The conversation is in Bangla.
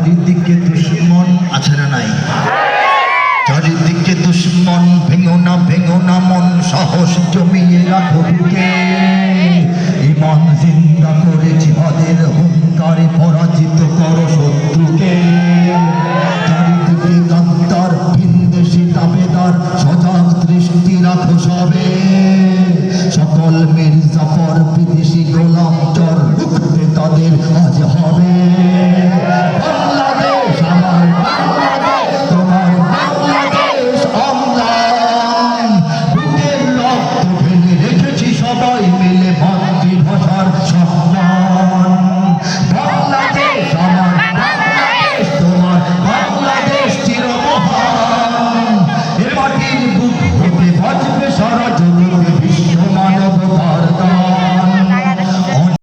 চারিদিকে দুশ্মন আছে না নাই চারিদিকে দুশ্মন ভেঙো না ভেঙো না, মন সাহস জমিয়ে রাখো বুকে। ইমান জিন্দা করে জিহাদের হুঙ্কারে পরাজিত করো শত্রুকে। চারিদিকে গান্তার ভিনদেশি দাবেদার, সজাগ দৃষ্টি রাখো সবে।